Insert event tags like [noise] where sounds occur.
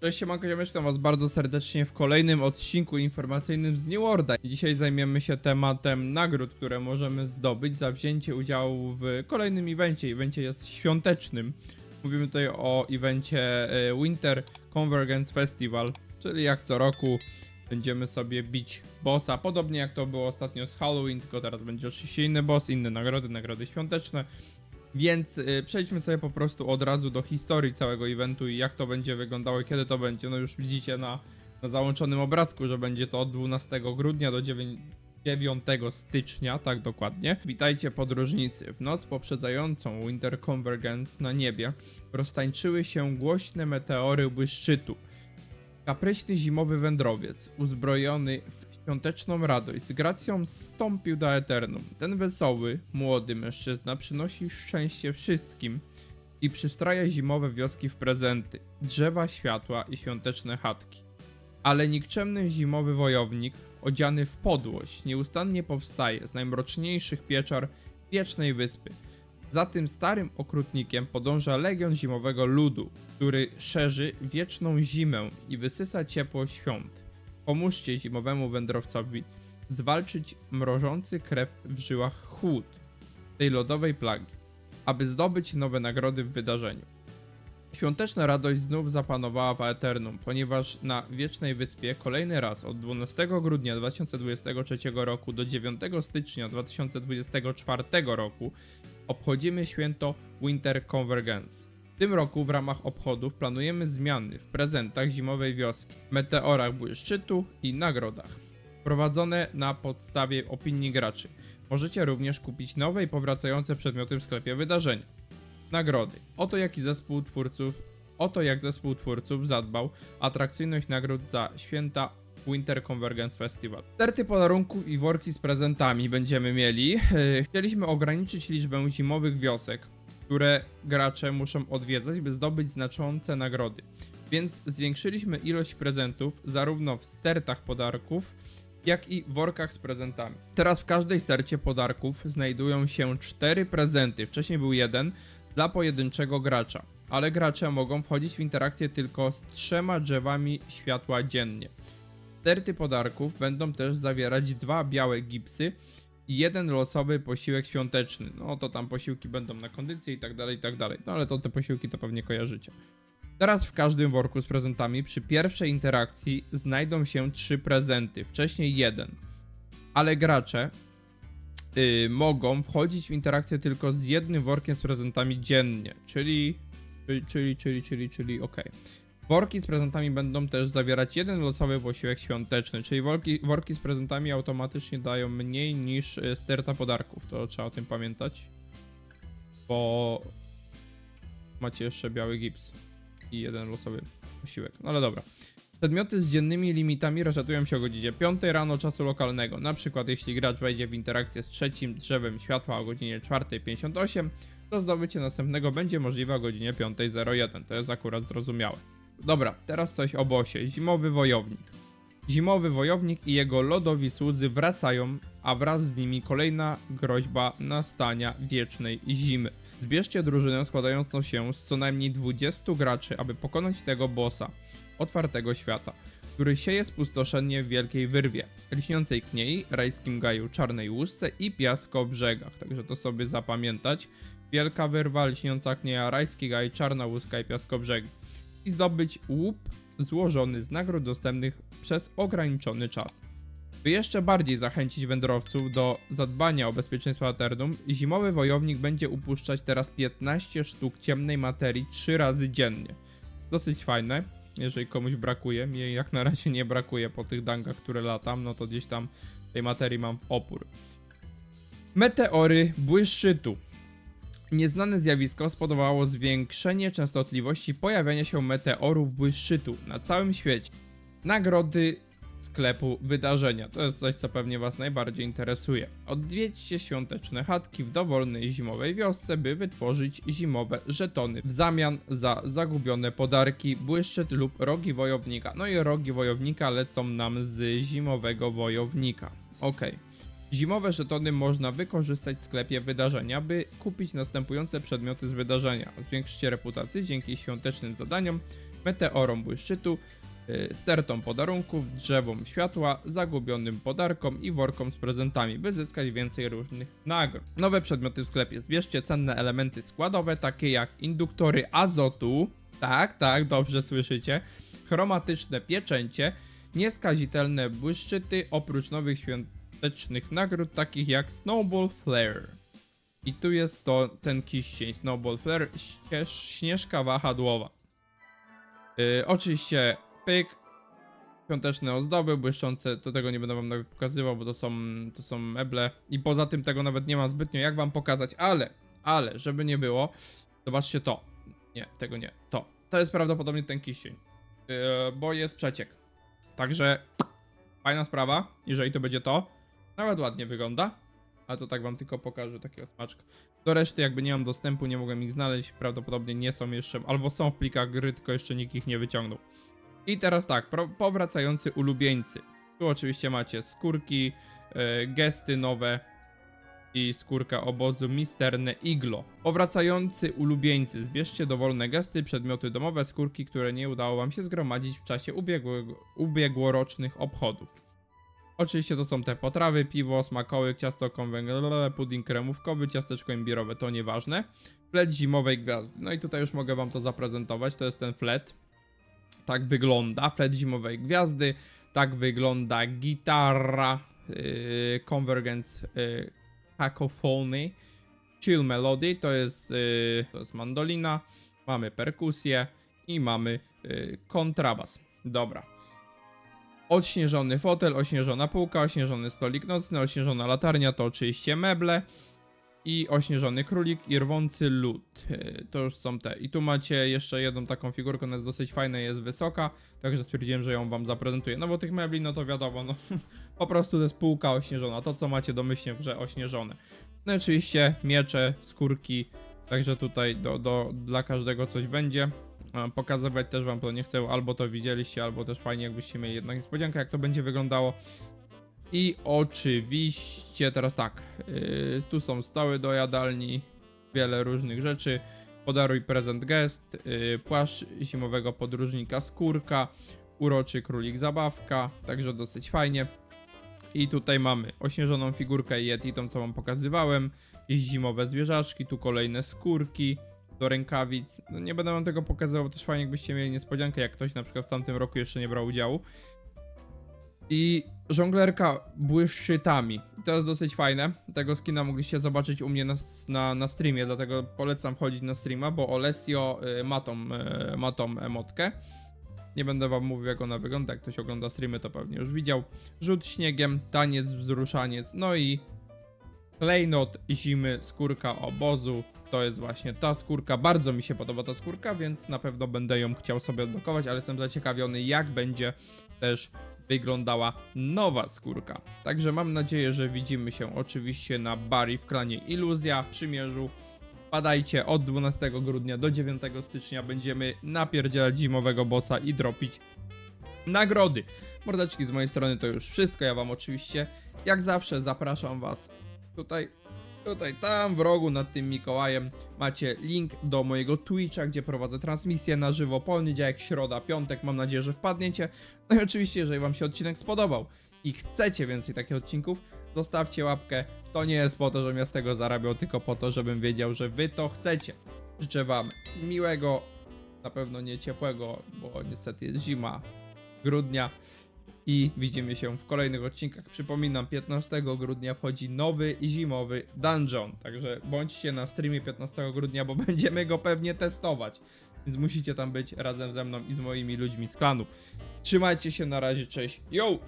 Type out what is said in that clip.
Cześć, siemanko, witam was bardzo serdecznie w kolejnym odcinku informacyjnym z New Worlda. Dzisiaj zajmiemy się tematem nagród, które możemy zdobyć za wzięcie udziału w kolejnym evencie. Evencie jest świątecznym. Mówimy tutaj o evencie e, Winter Convergence Festival, czyli jak co roku będziemy sobie bić bossa, podobnie jak to było ostatnio z Halloween, tylko teraz będzie oczywiście inny boss, inne nagrody, nagrody świąteczne. Więc y, przejdźmy sobie po prostu od razu do historii całego eventu i jak to będzie wyglądało i kiedy to będzie. No już widzicie na, na załączonym obrazku, że będzie to od 12 grudnia do 9, 9 stycznia, tak dokładnie. Witajcie podróżnicy. W noc poprzedzającą Winter Convergence na niebie roztańczyły się głośne meteory błyszczytu. Kapryśny zimowy wędrowiec, uzbrojony w świąteczną radość, z gracją zstąpił do Eternum. Ten wesoły, młody mężczyzna przynosi szczęście wszystkim i przystraja zimowe wioski w prezenty, drzewa światła i świąteczne chatki. Ale nikczemny zimowy wojownik, odziany w podłość, nieustannie powstaje z najmroczniejszych pieczar wiecznej wyspy. Za tym starym okrutnikiem podąża legion zimowego ludu, który szerzy wieczną zimę i wysysa ciepło świąt. Pomóżcie zimowemu wędrowcowi zwalczyć mrożący krew w żyłach chłód tej lodowej plagi, aby zdobyć nowe nagrody w wydarzeniu. Świąteczna radość znów zapanowała w Aeternum, ponieważ na Wiecznej Wyspie kolejny raz od 12 grudnia 2023 roku do 9 stycznia 2024 roku obchodzimy święto Winter Convergence. W tym roku w ramach obchodów planujemy zmiany w prezentach zimowej wioski, meteorach błyszczytu i nagrodach. Prowadzone na podstawie opinii graczy. Możecie również kupić nowe i powracające przedmioty w sklepie wydarzenia. Nagrody. Oto jaki zespół twórców, oto jak zespół twórców zadbał atrakcyjność nagród za święta Winter Convergence Festival. Sterty podarunków i worki z prezentami będziemy mieli. Yy, Chcieliśmy ograniczyć liczbę zimowych wiosek, które gracze muszą odwiedzać, by zdobyć znaczące nagrody. Więc zwiększyliśmy ilość prezentów zarówno w stertach podarków, jak i workach z prezentami. Teraz w każdej stercie podarków znajdują się cztery prezenty. Wcześniej był jeden dla pojedynczego gracza, ale gracze mogą wchodzić w interakcję tylko z trzema drzewami światła dziennie. Sterty podarków będą też zawierać dwa białe gipsy i jeden losowy posiłek świąteczny. No to tam posiłki będą na kondycję i tak dalej, i tak dalej. No ale to te posiłki to pewnie kojarzycie. Teraz w każdym worku z prezentami przy pierwszej interakcji znajdą się trzy prezenty, wcześniej jeden. Ale gracze y, mogą wchodzić w interakcję tylko z jednym workiem z prezentami dziennie, czyli czyli czyli czyli czyli, czyli ok. Worki z prezentami będą też zawierać jeden losowy posiłek świąteczny, czyli worki, worki z prezentami automatycznie dają mniej niż y, sterta podarków. To trzeba o tym pamiętać. Bo macie jeszcze biały gips i jeden losowy posiłek. No ale dobra. Przedmioty z dziennymi limitami resetują się o godzinie 5 rano czasu lokalnego. Na przykład jeśli gracz wejdzie w interakcję z trzecim drzewem światła o godzinie 4.58, to zdobycie następnego będzie możliwe o godzinie 5.01. To jest akurat zrozumiałe. Dobra, teraz coś o bosie. Zimowy wojownik. Zimowy wojownik i jego lodowi słudzy wracają, a wraz z nimi kolejna groźba nastania wiecznej zimy. Zbierzcie drużynę składającą się z co najmniej 20 graczy, aby pokonać tego bossa otwartego świata, który sieje spustoszenie w wielkiej wyrwie, lśniącej kniei, rajskim gaju, czarnej łusce i piaskobrzegach. Także to sobie zapamiętać. Wielka wyrwa, lśniąca knieja, rajski gaj, czarna łuska i piaskobrzegi. I zdobyć łup złożony z nagród dostępnych przez ograniczony czas. By jeszcze bardziej zachęcić wędrowców do zadbania o bezpieczeństwo Aternum, zimowy wojownik będzie upuszczać teraz 15 sztuk ciemnej materii 3 razy dziennie. Dosyć fajne, jeżeli komuś brakuje. Mnie jak na razie nie brakuje po tych dangach, które latam, no to gdzieś tam tej materii mam w opór. Meteory błyszczytu. Nieznane zjawisko spowodowało zwiększenie częstotliwości pojawiania się meteorów błyszczytu na całym świecie. Nagrody sklepu wydarzenia. To jest coś, co pewnie Was najbardziej interesuje. Odwiedźcie świąteczne chatki w dowolnej zimowej wiosce, by wytworzyć zimowe żetony w zamian za zagubione podarki, błyszczyt lub rogi wojownika. No i rogi wojownika lecą nam z zimowego wojownika. Okej. Zimowe żetony można wykorzystać w sklepie wydarzenia, by kupić następujące przedmioty z wydarzenia. Zwiększcie reputację dzięki świątecznym zadaniom, meteorom błyszczytu, y, stertom podarunków, drzewom światła, zagubionym podarkom i workom z prezentami, by zyskać więcej różnych nagród. Nowe przedmioty w sklepie. Zbierzcie cenne elementy składowe, takie jak induktory azotu, tak, tak, dobrze słyszycie, chromatyczne pieczęcie, nieskazitelne błyszczyty, oprócz nowych świątecznych nagród, takich jak Snowball Flare. I tu jest to ten kiścień Snowball Flare, ścież, śnieżka wahadłowa. Yy, oczywiście pyk, świąteczne ozdoby błyszczące, do tego nie będę wam nawet pokazywał, bo to są, to są meble i poza tym tego nawet nie mam zbytnio jak wam pokazać, ale, ale, żeby nie było, zobaczcie to. Nie, tego nie, to. To jest prawdopodobnie ten kiścień, yy, bo jest przeciek. Także fajna sprawa, jeżeli to będzie to. Nawet ładnie wygląda. A to tak wam tylko pokażę takiego smaczka. Do reszty jakby nie mam dostępu, nie mogłem ich znaleźć. Prawdopodobnie nie są jeszcze, albo są w plikach gry, tylko jeszcze nikt ich nie wyciągnął. I teraz tak, powracający ulubieńcy. Tu oczywiście macie skórki, e, gesty nowe i skórka obozu Misterne Iglo. Powracający ulubieńcy. Zbierzcie dowolne gesty, przedmioty domowe, skórki, które nie udało wam się zgromadzić w czasie ubiegłego, ubiegłorocznych obchodów. Oczywiście to są te potrawy, piwo, smakołyk, ciasto konwęglone, pudding kremówkowy, ciasteczko imbirowe, to nieważne. Flet zimowej gwiazdy. No i tutaj już mogę wam to zaprezentować, to jest ten flet. Tak wygląda, flet zimowej gwiazdy. Tak wygląda gitara yy, Convergence yy, Cacophony. Chill Melody, to jest, yy, to jest mandolina. Mamy perkusję i mamy yy, kontrabas. Dobra. Odśnieżony fotel, ośnieżona półka, ośnieżony stolik nocny, ośnieżona latarnia to oczywiście meble i ośnieżony królik i rwący lód. Yy, To już są te. I tu macie jeszcze jedną taką figurkę, ona jest dosyć fajna, jest wysoka, także stwierdziłem, że ją wam zaprezentuję. No bo tych mebli, no to wiadomo, no [laughs] po prostu to jest półka ośnieżona, to co macie domyślnie w grze ośnieżone. No i oczywiście miecze, skórki, także tutaj do, do, dla każdego coś będzie. E, Pokazywać też wam to nie chcę, albo to widzieliście, albo też fajnie jakbyście mieli jednak niespodziankę, jak to będzie wyglądało. I oczywiście teraz tak, yy, tu są stoły do jadalni, wiele różnych rzeczy. Podaruj prezent gest, yy, płaszcz zimowego podróżnika skórka, uroczy królik zabawka, także dosyć fajnie. I tutaj mamy ośnieżoną figurkę Yeti, tą co wam pokazywałem, zimowe zwierzaczki, tu kolejne skórki do rękawic. No nie będę wam tego pokazywał, bo też fajnie jakbyście mieli niespodziankę, jak ktoś na przykład w tamtym roku jeszcze nie brał udziału. I żonglerka błyszczytami. To jest dosyć fajne. Tego skina mogliście zobaczyć u mnie na, na, na streamie, dlatego polecam wchodzić na streama, bo Olesio y, ma, tą, y, ma tą emotkę. Nie będę wam mówił jak ona wygląda, jak ktoś ogląda streamy to pewnie już widział. Rzut śniegiem, taniec, wzruszaniec, no i klejnot zimy, skórka obozu. To jest właśnie ta skórka. Bardzo mi się podoba ta skórka, więc na pewno będę ją chciał sobie odblokować, ale jestem zaciekawiony jak będzie też wyglądała nowa skórka. Także mam nadzieję, że widzimy się oczywiście na Bari w klanie Iluzja w przymierzu. Padajcie od 12 grudnia do 9 stycznia będziemy napierdzielać zimowego bossa i dropić nagrody. Mordeczki z mojej strony to już wszystko. Ja wam oczywiście jak zawsze zapraszam was tutaj Tutaj, tam w rogu nad tym Mikołajem macie link do mojego Twitcha, gdzie prowadzę transmisję na żywo poniedziałek, środa, piątek. Mam nadzieję, że wpadniecie. No i oczywiście, jeżeli Wam się odcinek spodobał i chcecie więcej takich odcinków, zostawcie łapkę. To nie jest po to, żebym ja z tego zarabiał, tylko po to, żebym wiedział, że Wy to chcecie. Życzę Wam miłego, na pewno nie ciepłego, bo niestety jest zima grudnia i widzimy się w kolejnych odcinkach. Przypominam, 15 grudnia wchodzi nowy zimowy dungeon, także bądźcie na streamie 15 grudnia, bo [laughs] będziemy go pewnie testować. Więc musicie tam być razem ze mną i z moimi ludźmi z klanu. Trzymajcie się na razie, cześć. Yo!